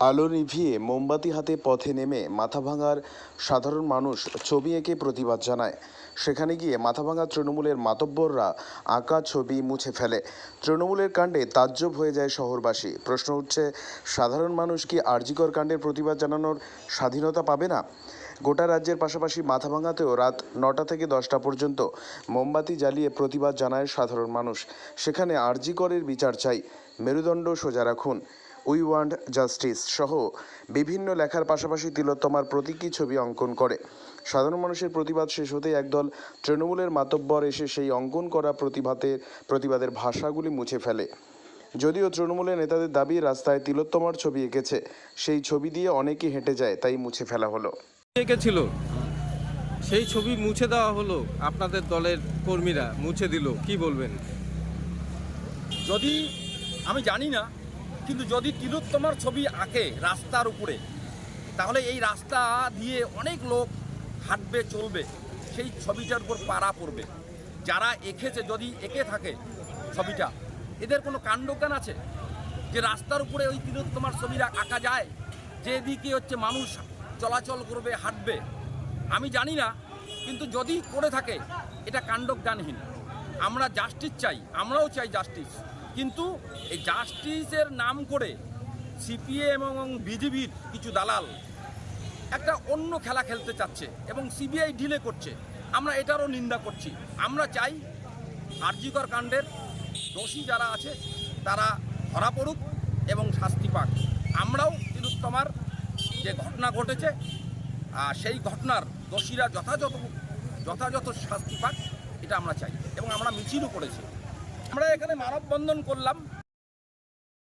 আলো নিভিয়ে মোমবাতি হাতে পথে নেমে মাথাভাঙার সাধারণ মানুষ ছবি এঁকে প্রতিবাদ জানায়। সেখানে গিয়ে মাথাভাঙা তৃণমূলের মাতব্বররা আঁকা ছবি মুছে ফেলে। তৃণমূলের কাণ্ডে তাজ্জব হয়ে যায় শহরবাসী। প্রশ্ন উঠছে, সাধারণ মানুষ কি আরজিকর কাণ্ডের প্রতিবাদ জানানোর স্বাধীনতা পাবে না? গোটা রাজ্যের পাশাপাশি মাথাভাঙাতেও রাত নটা থেকে দশটা পর্যন্ত মোমবাতি জ্বালিয়ে প্রতিবাদ জানায় সাধারণ মানুষ। সেখানে আরজিকরের বিচার চাই। মেরুদণ্ড সোজা রাখুন। উই ওয়ান্ট জাস্টিস সহ বিভিন্ন লেখার পাশাপাশি তিলোত্তমার প্রতীকী ছবি অঙ্কন করে। সাধারণ মানুষের প্রতিবাদ শেষ হতেই একদল তৃণমূলের মাতব্বর এসে সেই অঙ্কন করা প্রতিবাদের প্রতিবাদের ভাষাগুলি মুছে ফেলে। যদিও তৃণমূলের নেতাদের দাবি রাস্তায় তিলোত্তমার ছবি এঁকেছে। সেই ছবি দিয়ে অনেকে হেঁটে যায় তাই মুছে ফেলা হলো। এঁকেছিল। সেই ছবি মুছে দেওয়া হলো আপনাদের দলের কর্মীরা। মুছে দিল। কি বলবেন? যদি আমি জানি না। কিন্তু যদি তিলোত্তমার ছবি আঁকে রাস্তার উপরে, তাহলে এই রাস্তা দিয়ে অনেক লোক হাঁটবে, চলবে, সেই ছবিটার উপর পাড়া পড়বে। যারা এঁকেছে, যদি এঁকে থাকে ছবিটা, এদের কোনো কাণ্ডজ্ঞান আছে? যে রাস্তার উপরে ওই তিলোত্তমার ছবি আঁকা যায় যেদিকে হচ্ছে মানুষ চলাচল করবে, হাঁটবে, আমি জানি না, কিন্তু যদি করে থাকে, এটা কাণ্ডজ্ঞানহীন। আমরা জাস্টিস চাই, আমরাও চাই জাস্টিস কিন্তু এই জাস্টিসের নাম করে সিপিএম এবং বিজেপির কিছু দালাল একটা অন্য খেলা খেলতে চাচ্ছে এবং সিবিআই ডিলে করছে। আমরা এটারও নিন্দা করছি। আমরা চাই আরজিকর কাণ্ডের দোষী যারা আছে, তারা ধরা পড়ুক এবং শাস্তি পাক। আমরাও তিলোত্তমার যে ঘটনা ঘটেছে সেই ঘটনার দোষীরা যথাযথ যথাযথ শাস্তি পাক, এটা আমরা চাই। এবং আমরা মিছিলও করেছি। আমরা এখানে মানববন্ধন করলাম।